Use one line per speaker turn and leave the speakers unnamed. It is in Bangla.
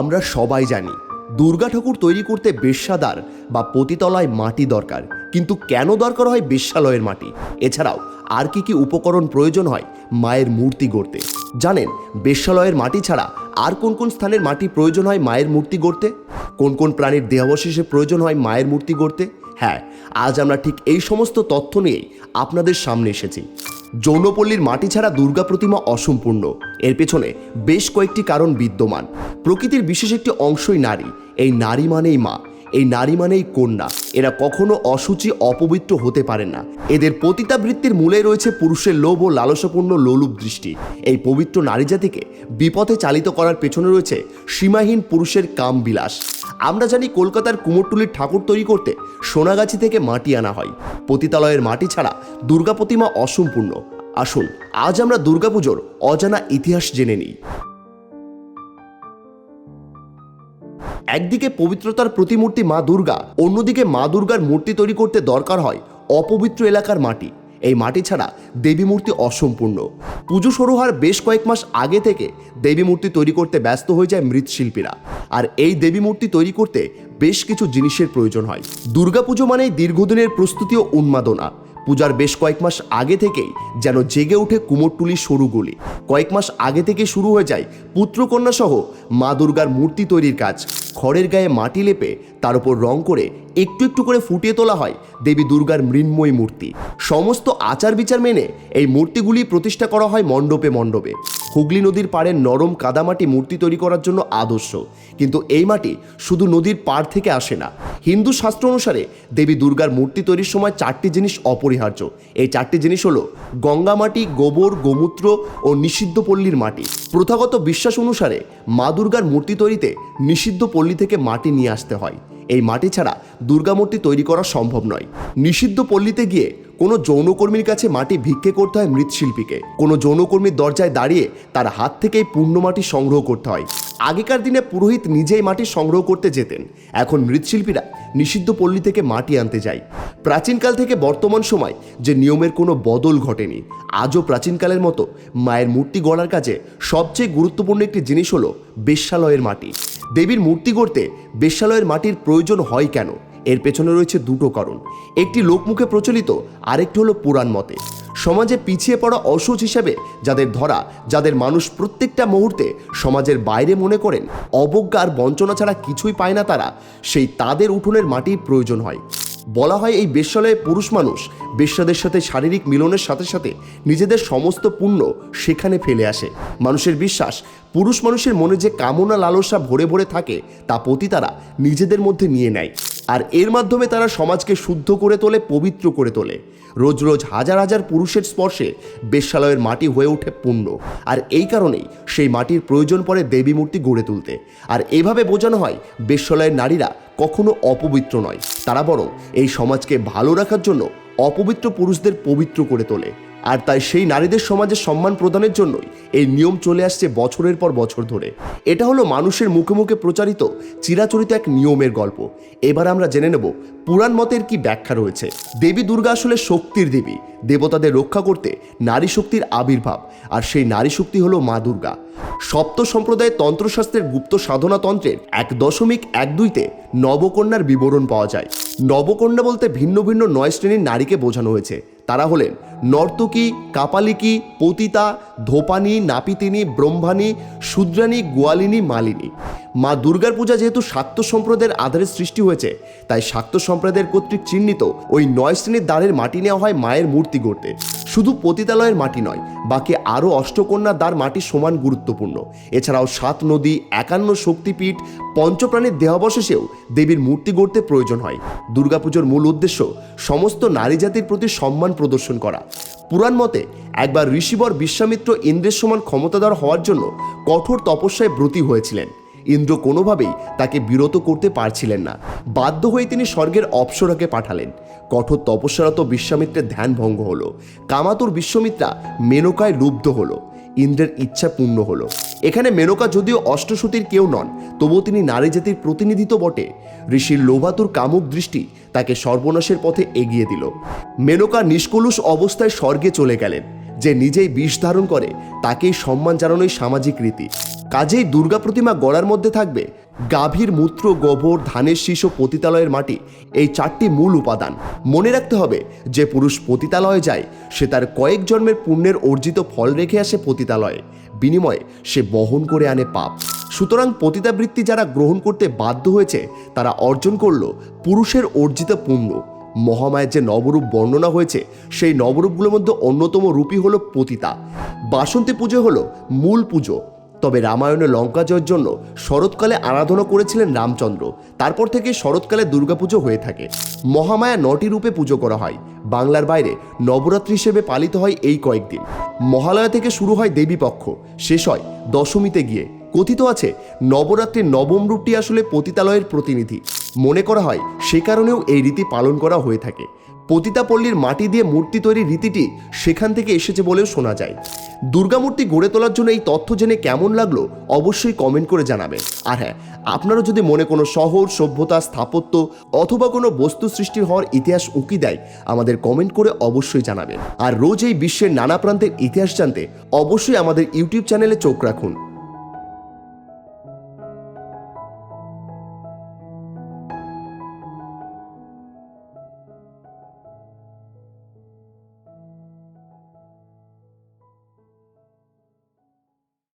আমরা সবাই জানি, দুর্গা ঠাকুর তৈরি করতে বেশ্যাদার বা পতিতলায় মাটি দরকার, কিন্তু কেন দরকার হয় বেশ্যালয়ের মাটি? এছাড়াও, আর কি কি উপকরণ প্রয়োজন হয় মায়ের মূর্তি গড়তে? জানেন, বেশ্যালয়ের মাটি ছাড়া আর কোন কোন স্থানের মাটি প্রয়োজন হয় মায়ের মূর্তি গড়তে? কোন কোন প্রাণীর দেহাবশেষে প্রয়োজন হয় মায়ের মূর্তি গড়তে? হ্যাঁ আজ আমরা ঠিক এই সমস্ত তথ্য নিয়েই আপনাদের সামনে এসেছি। যৌনপল্লীর মাটি ছাড়া দুর্গা প্রতিমা অসম্পূর্ণ। এর পেছনে বেশ কয়েকটি কারণ বিদ্যমান। প্রকৃতির বিশেষ একটি অংশই নারী। এই নারী মানেই মা, এই নারী মানেই কন্যা। এরা কখনো অসুচি, অপবিত্র হতে পারে না। এদের পতিতাবৃত্তির মূলে রয়েছে পুরুষের লোভ ও লালসাপূর্ণ লোলুপ দৃষ্টি। এই পবিত্র নারী জাতিকে বিপথে চালিত করার পেছনে রয়েছে সীমাহীন পুরুষের কাম বিলাস আমরা জানি কলকাতার কুমোরটুলির ঠাকুর তৈরি করতে সোনাগাছি থেকে মাটি আনা হয়। পতিতালয়ের মাটি ছাড়া দুর্গা প্রতিমা অসম্পূর্ণ। আসুন, আজ আমরা দুর্গাপুজোর অজানা ইতিহাস জেনে নিই। একদিকে পবিত্রতার প্রতিমূর্তি মা দুর্গা, অন্যদিকে মা দুর্গার মূর্তি তৈরি করতে দরকার হয় অপবিত্র এলাকার মাটি। এই মাটি ছাড়া দেবী মূর্তি অসম্পূর্ণ। পুজো শুরু হওয়ার বেশ কয়েক মাস আগে থেকে দেবী মূর্তি তৈরি করতে ব্যস্ত হয়ে যায় মৃৎশিল্পীরা। আর এই দেবী মূর্তি তৈরি করতে বেশ কিছু জিনিসের প্রয়োজন হয়। দুর্গাপুজো মানেই দীর্ঘদিনের প্রস্তুতি ও উন্মাদনা। পূজার বেশ কয়েক মাস আগে থেকেই যেন জেগে ওঠে কুমোরটুলির সরুগুলি কয়েক মাস আগে থেকে শুরু হয়ে যায় পুত্রকন্যা সহ মা দুর্গার মূর্তি তৈরির কাজ। খড়ের গায়ে মাটি লেপে তার উপর রং করে একটু একটু করে ফুটিয়ে তোলা হয় দেবী দুর্গার মৃন্ময়ী মূর্তি। সমস্ত আচার বিচার মেনে এই মূর্তিগুলি প্রতিষ্ঠা করা হয় মণ্ডপে মণ্ডপে। হুগলি নদীর পাড়ে নরম কাদামাটি মূর্তি তৈরি করার জন্য আদর্শ। কিন্তু এই মাটি শুধু নদীর পাড় থেকে আসে না। হিন্দু শাস্ত্র অনুসারে দেবী দুর্গার মূর্তি তৈরির সময় চারটি জিনিস অপরিহার্য। এই চারটি জিনিস হলো গঙ্গা মাটি, গোবর, গোমূত্র ও নিষিদ্ধ পল্লীর মাটি। প্রথাগত বিশ্বাস অনুসারে মা দুর্গার মূর্তি তৈরিতে নিষিদ্ধ পল্লী থেকে মাটি নিয়ে আসতে হয়। এই মাটি ছাড়া দুর্গা মূর্তি তৈরি করা সম্ভব নয়। নিষিদ্ধ পল্লীতে গিয়ে কোনো যৌনকর্মীর কাছে মাটি ভিক্ষে করতে হয় মৃৎশিল্পীকে। কোনো যৌনকর্মীর দরজায় দাঁড়িয়ে তার হাত থেকেই পূর্ণ মাটি সংগ্রহ করতে হয়। আগেকার দিনে পুরোহিত নিজেই মাটি সংগ্রহ করতে যেতেন। এখন মৃৎশিল্পীরা নিষিদ্ধ পল্লী থেকে মাটি আনতে যায়। প্রাচীনকাল থেকে বর্তমান সময় যে নিয়মের কোনো বদল ঘটেনি, আজও প্রাচীনকালের মতো মায়ের মূর্তি গড়ার কাজে সবচেয়ে গুরুত্বপূর্ণ একটি জিনিস হলো বেশ্যালয়ের মাটি। দেবীর মূর্তি গড়তে বেশ্যালয়ের মাটির প্রয়োজন হয় কেন? এর পেছনে রয়েছে দুটো কারণ। একটি লোকমুখে প্রচলিত, আরেকটি হলো পুরাণ মতে। সমাজে পিছিয়ে পড়া অসুচ হিসেবে যাদের ধরা, যাদের মানুষ প্রত্যেকটা মুহূর্তে সমাজের বাইরে মনে করেন, অবজ্ঞা আর বঞ্চনা ছাড়া কিছুই পায় না তারা, সেই তাদের উঠোনের মাটির প্রয়োজন হয়। বলা হয় এই বেশ্যালয়ে পুরুষ মানুষ বেশ্যাদের সাথে শারীরিক মিলনের সাথে সাথে নিজেদের সমস্ত পুণ্য সেখানে ফেলে আসে। মানুষের বিশ্বাস, পুরুষ মানুষের মনে যে কামনা লালসা ভরে ভরে থাকে, তা প্রতি তারা নিজেদের মধ্যে নিয়ে নেয়। আর এর মাধ্যমে তারা সমাজকে শুদ্ধ করে তোলে, পবিত্র করে তোলে। রোজ রোজ হাজার হাজার পুরুষের স্পর্শে বেশ্যালয়ের মাটি হয়ে ওঠে পূর্ণ। আর এই কারণেই সেই মাটির প্রয়োজন পড়ে দেবী মূর্তি গড়ে তুলতে। আর এভাবে বোঝানো হয়, বেশ্যালয়ের নারীরা কখনো অপবিত্র নয়। তারা বরং এই সমাজকে ভালো রাখার জন্য অপবিত্র পুরুষদের পবিত্র করে তোলে। আর তাই সেই নারীদের সমাজে সম্মান প্রদানের জন্যই এই নিয়ম চলে আসছে বছরের পর বছর ধরে। এটা হলো মানুষের মুখে মুখে প্রচারিত চিরাচরিত এক নিয়মের গল্প। এবার আমরা জেনে নেব পুরাণ মতের কি ব্যাখ্যা রয়েছে। দেবী দুর্গা আসলে শক্তির দেবী। দেবতাদের রক্ষা করতে নারী শক্তির আবির্ভাব। আর সেই নারী শক্তি হলো মা দুর্গা। সপ্ত সম্প্রদায়ের তন্ত্রশাস্ত্রের গুপ্ত সাধনা তন্ত্রের এক দশমিক এক দুইতে নবকন্যার বিবরণ পাওয়া যায়। নবকন্যা বলতে ভিন্ন ভিন্ন নয় শ্রেণির নারীকে বোঝানো হয়েছে। তারা হলেন নর্তকী, কাপালিকী, পতিতা, ধোপানি, নাপিতিনি, ব্রহ্মাণী শূদ্রাণী গোয়ালিনী, মালিনী। মা দুর্গার পূজা যেহেতু শাক্ত সম্প্রদায়ের আধারে সৃষ্টি হয়েছে, তাই শাক্ত সম্প্রদায়ের কর্তৃক চিহ্নিত ওই নয় শ্রেণির দ্বারের মাটি নেওয়া হয় মায়ের মূর্তি গড়তে। শুধু পতিতালয়ের মাটি নয়, বাকি আরও অষ্টকন্যা দ্বার মাটি সমান গুরুত্বপূর্ণ। এছাড়াও সাত নদী, একান্ন শক্তিপীঠ, পঞ্চপ্রাণীর দেহাবশেষেও দেবীর মূর্তি গড়তে প্রয়োজন হয়। দুর্গাপুজোর মূল উদ্দেশ্য, সমস্ত নারী জাতির প্রতি সম্মান প্রদর্শন করা। পুরাণ মতে, একবার ঋষিবর বিশ্বামিত্র ইন্দ্রের সমান ক্ষমতাধর হওয়ার জন্য কঠোর তপস্যায় ব্রতী হয়েছিলেন। ইন্দ্র কোনোভাবেই তাকে বিরত করতে পারছিলেন না। বাধ্য হয়ে তিনি স্বর্গের অপসরাকে পাঠালেন। কঠোর তপস্যারত বিশ্বামিত্রের ধ্যান ভঙ্গ হলো। কামাতুর বিশ্বমিত্রা মেনকায় লুব্ধ হলো। ইন্দ্রের ইচ্ছা পূর্ণ হলো। এখানে মেনকা যদিও অষ্টসতীর কেউ নন, তবুও তিনি নারী জাতির প্রতিনিধিত্ব বটে। ঋষির লোভাতুর কামুক দৃষ্টি তাকে সর্বনাশের পথে এগিয়ে দিল। মেনকা নিষ্কলুষ অবস্থায় স্বর্গে চলে গেলেন। যে নিজেই বিষ ধারণ করে, তাকেই সম্মান জানানোই সামাজিক রীতি। কাজেই দুর্গা প্রতিমা গড়ার মধ্যে থাকবে গাভীর মূত্র, গোবর, ধানের শীষ ও পতিতালয়ের মাটি, এই চারটি মূল উপাদান। মনে রাখতে হবে, যে পুরুষ পতিতালয়ে যায়, সে তার কয়েক জন্মের পুণ্যের অর্জিত ফল রেখে আসে পতিতালয়ে। বিনিময়ে সে বহন করে আনে পাপ। সুতরাং পতিতাবৃত্তি যারা গ্রহণ করতে বাধ্য হয়েছে, তারা অর্জন করল পুরুষের অর্জিত পুণ্য। মহামায়ের যে নবরূপ বর্ণনা হয়েছে, সেই নবরূপগুলোর মধ্যে অন্যতম রূপই হলো পতিতা। বাসন্তী পুজো হলো মূল পুজো। তবে রামায়ণে লঙ্কা জয়ের জন্য শরৎকালে আরাধনা করেছিলেন রামচন্দ্র। তারপর থেকে শরৎকালে দুর্গাপুজো হয়ে থাকে। মহামায়া নটি রূপে পুজো করা হয়। বাংলার বাইরে নবরাত্রি হিসেবে পালিত হয় এই কয়েকদিন। মহালয়া থেকে শুরু হয় দেবীপক্ষ। শেষ হয় দশমীতে গিয়ে। কথিত আছে, নবরাত্রির নবম রূপটি আসলে পতিতালয়ের প্রতিনিধি। মনে করা হয়, সে কারণেও এই রীতি পালন করা হয়ে থাকে। পতিতাপল্লীর মাটি দিয়ে মূর্তি তৈরির রীতিটি সেখান থেকে এসেছে বলেও শোনা যায়। দুর্গামূর্তি গড়ে তোলার জন্য এই তথ্য জেনে কেমন লাগল অবশ্যই কমেন্ট করে জানাবেন। আর হ্যাঁ আপনারা যদি মনে কোনো শহর, সভ্যতা, স্থাপত্য অথবা কোনো বস্তু সৃষ্টির হওয়ার ইতিহাস উঁকি দেয়, আমাদের কমেন্ট করে অবশ্যই জানাবেন। আর রোজ এই বিশ্বের নানা প্রান্তের ইতিহাস জানতে অবশ্যই আমাদের ইউটিউব চ্যানেলে চোখ রাখুন।